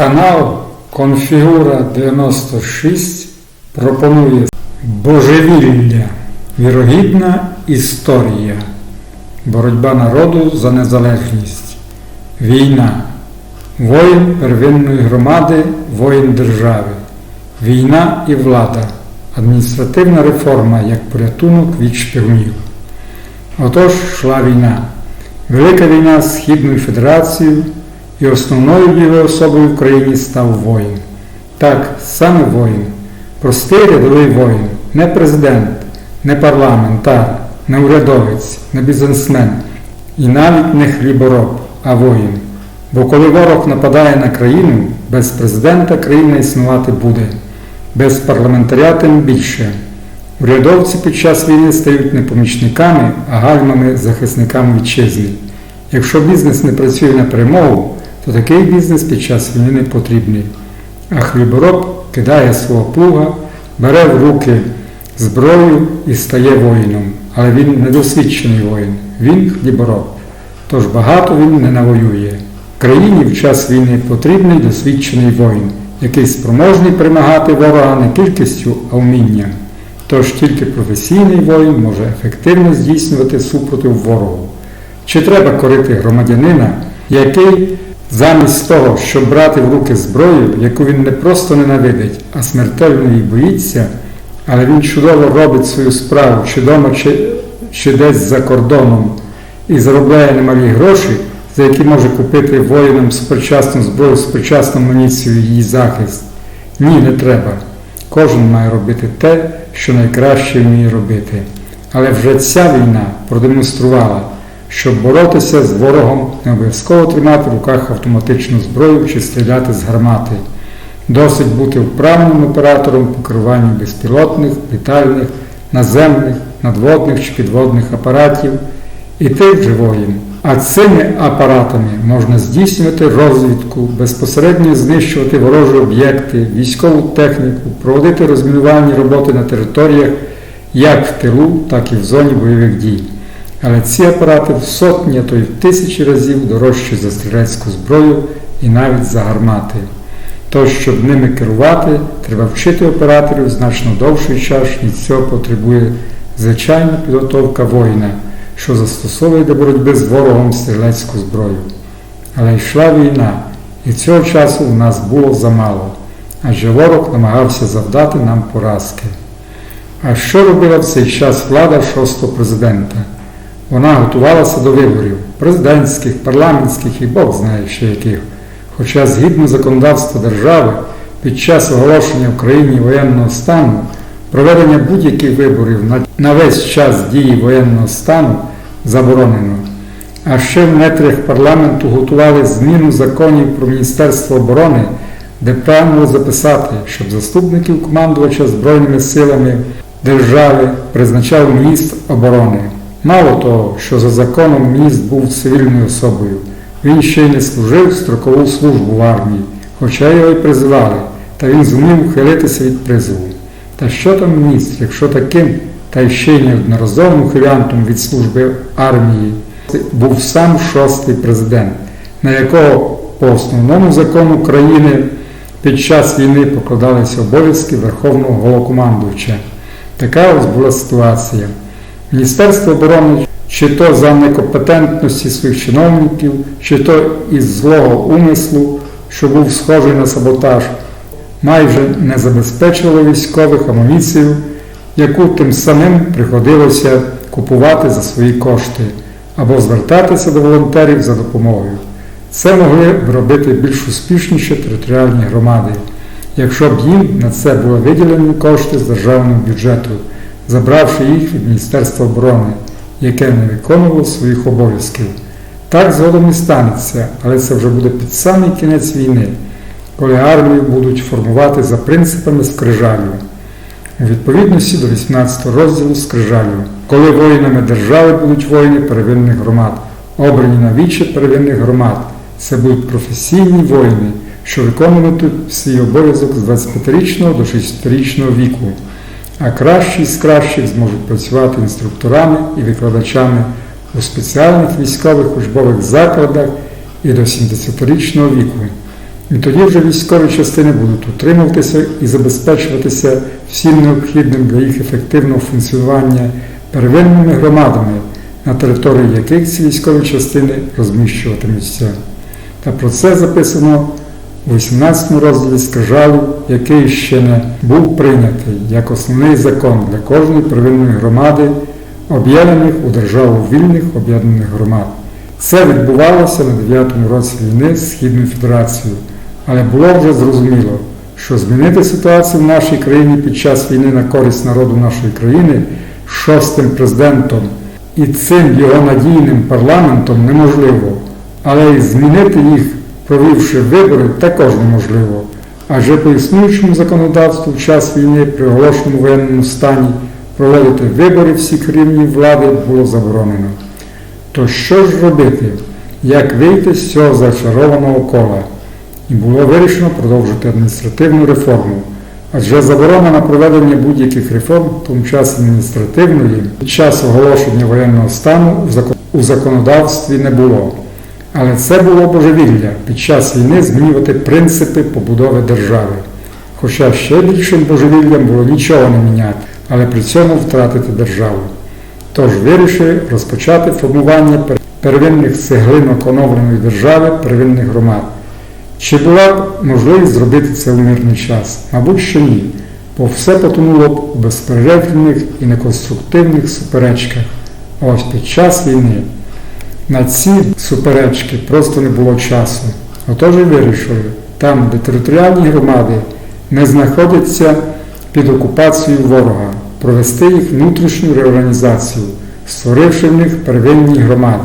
Канал Конфігура 96 пропонує Божевілля. Вірогідна історія. Боротьба народу за незалежність. Війна. Воїн первинної громади, воїн держави. Війна і влада. Адміністративна реформа як порятунок від шпигунів. Отож йшла війна. Велика війна з Східною Федерацією і основною його особою в Україні став воїн. Так, саме воїн. Простий рядовий воїн, не президент, не парламентар, не урядовець, не бізнесмен і навіть не хлібороб, а воїн. Бо коли ворог нападає на країну, без президента країна існувати буде, без парламентаря тим більше. Урядовці під час війни стають не помічниками, а гальмами захисниками вітчизни. Якщо бізнес не працює на перемогу, то такий бізнес під час війни не потрібний. А хлібороб кидає свого плуга, бере в руки зброю і стає воїном. Але він недосвідчений воїн, він хлібороб. Тож багато він не навоює. Країні в час війни потрібний досвідчений воїн, який спроможний перемагати ворога не кількістю, а вмінням. Тож тільки професійний воїн може ефективно здійснювати супротив ворогу. Чи треба корити громадянина, який замість того, щоб брати в руки зброю, яку він не просто ненавидить, а смертельно її боїться, але він чудово робить свою справу, чи вдома, чи, чи десь за кордоном, і заробляє немалі гроші, за які може купити воїнам сучасну зброю, сучасну амуніцію і її захист. Ні, не треба. Кожен має робити те, що найкраще вміє робити. Але вже ця війна продемонструвала, щоб боротися з ворогом, не обов'язково тримати в руках автоматичну зброю чи стріляти з гармати. Досить бути вправним оператором по керуванню безпілотних, літальних, наземних, надводних чи підводних апаратів і тих же воїн. А цими апаратами можна здійснювати розвідку, безпосередньо знищувати ворожі об'єкти, військову техніку, проводити розмінувальні роботи на територіях як в тилу, так і в зоні бойових дій. Але ці апарати в сотні, а то й в тисячі разів дорожчі за стрілецьку зброю і навіть за гармати. Тож, щоб ними керувати, треба вчити операторів значно довший час, від цього потребує звичайна підготовка воїна, що застосовує до боротьби з ворогом стрілецьку зброю. Але йшла війна, і цього часу у нас було замало, адже ворог намагався завдати нам поразки. А що робила в цей час влада шостого президента? Вона готувалася до виборів президентських, парламентських і Бог знає ще яких. Хоча згідно законодавства держави під час оголошення в країні воєнного стану проведення будь-яких виборів на весь час дії воєнного стану заборонено. А ще в нетрях парламенту готували зміну законів про Міністерство оборони, де прагнули записати, щоб заступників командувача Збройними силами держави призначав міністр оборони. Мало того, що за законом міністр був цивільною особою. Він ще й не служив строкову службу в армії, хоча його й призивали, та він зумів ухилитися від призову. Та що там міністр, якщо таким, та ще й неодноразовим ухилянтом від служби армії був сам шостий президент, на якого по основному закону країни під час війни покладалися обов'язки Верховного Головкомандувача. Така ось була ситуація. Міністерство оборони чи то за некомпетентності своїх чиновників, чи то із злого умислу, що був схожий на саботаж, майже не забезпечувало військових амуніцію, яку тим самим приходилося купувати за свої кошти або звертатися до волонтерів за допомогою. Це могли б робити більш успішніші територіальні громади, якщо б їм на це були виділені кошти з державного бюджету, забравши їх від Міністерства оборони яке не виконувало своїх обов'язків. Так згодом і станеться, але це вже буде під самий кінець війни, коли армію будуть формувати за принципами скрижалю. У відповідності до 18 розділу скрижалю, коли воїнами держави будуть воїни первинних громад, обрані на вічі первинних громад, це будуть професійні воїни, що виконуватимуть свій обов'язок з 25-річного до 60-річного віку а кращі з кращих зможуть працювати інструкторами і викладачами у спеціальних військових учбових закладах і до 70-річного віку. І тоді вже військові частини будуть утримуватися і забезпечуватися всім необхідним для їх ефективного функціонування первинними громадами, на території яких ці військові частини розміщуватимуться. Та про це записано у 18 розділі скрижалу, який ще не був прийнятий як основний закон для кожної первинної громади, об'єднаних у державу вільних об'єднаних громад. Це відбувалося на 9-му році війни з Східною Федерацією, але було вже зрозуміло, що змінити ситуацію в нашій країні під час війни на користь народу нашої країни шостим президентом і цим його надійним парламентом неможливо, але й змінити їх, провівши вибори, також неможливо. Адже по існуючому законодавству в час війни при оголошеному воєнному стані проводити вибори всіх рівнів влади було заборонено. То що ж робити, як вийти з цього зачарованого кола? І було вирішено продовжити адміністративну реформу. Адже заборона на проведення будь-яких реформ, в тому часі адміністративної, під час оголошення воєнного стану у законодавстві не було. Але це було божевілля під час війни змінювати принципи побудови держави. Хоча ще більшим божевіллям було нічого не міняти, але при цьому втратити державу. Тож вирішив розпочати формування первинних цеглинок оновленої держави, первинних громад. Чи була б можливість зробити це у мирний час? Мабуть, що ні, бо все потонуло б у безперервних і неконструктивних суперечках. Ось під час війни на ці суперечки просто не було часу. Отож і вирішили, там, де територіальні громади не знаходяться під окупацією ворога, провести їх внутрішню реорганізацію, створивши в них первинні громади.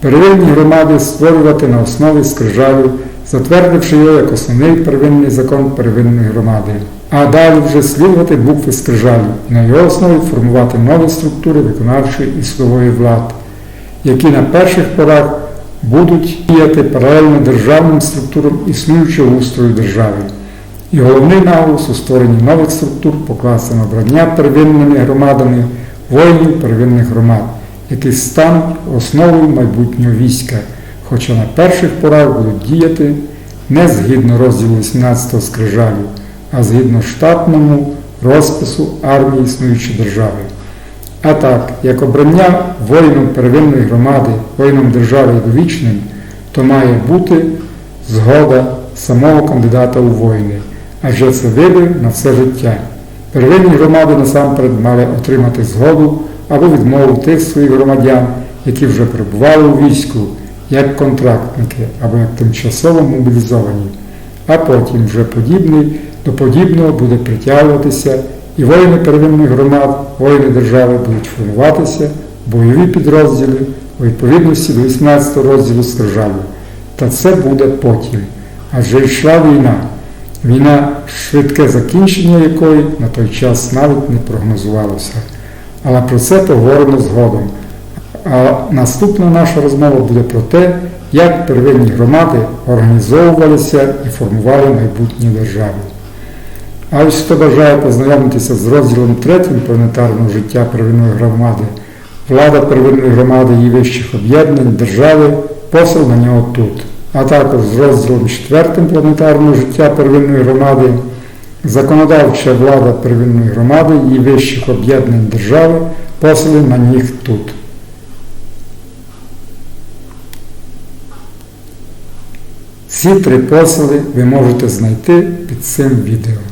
Первинні громади створювати на основі скрижалю, затвердивши його як основний первинний закон первинної громади. А далі вже слідувати букви скрижалю на його основі формувати нові структури виконавчої і судової влади, які на перших порах будуть діяти паралельно державним структурам існуючого устрою держави. І головний наголос у створенні нових структур покласти на обрання первинними громадами воїнів первинних громад, які стануть основою майбутнього війська, хоча на перших порах будуть діяти не згідно розділу 18 скрижалю, а згідно штатному розпису армії існуючої держави. А так, як обрання воїном первинної громади, воїном держави довічним, то має бути згода самого кандидата у воїни, адже це вибір на все життя. Первинні громади насамперед мали отримати згоду або відмову тих своїх громадян, які вже перебували у війську, як контрактники або як тимчасово мобілізовані. А потім вже подібний до подібного буде притягуватися і воїни первинних громад, воїни держави будуть формуватися, бойові підрозділи у відповідності до 18 розділу скрижалю. Та це буде потім. Адже йшла війна. Війна, швидке закінчення якої на той час навіть не прогнозувалося. Але про це поговоримо згодом. А наступна наша розмова буде про те, як первинні громади організовувалися і формували майбутнє держави. А ось хто бажає познайомитися з розділом третім планетарного життя первинної громади, влада первинної громади її вищих об'єднань, держави, посил на нього тут. А також з розділом четвертим планетарного життя первинної громади, законодавча влада первинної громади, її вищих об'єднань держави, посили на них тут. Ці три посили ви можете знайти під цим відео.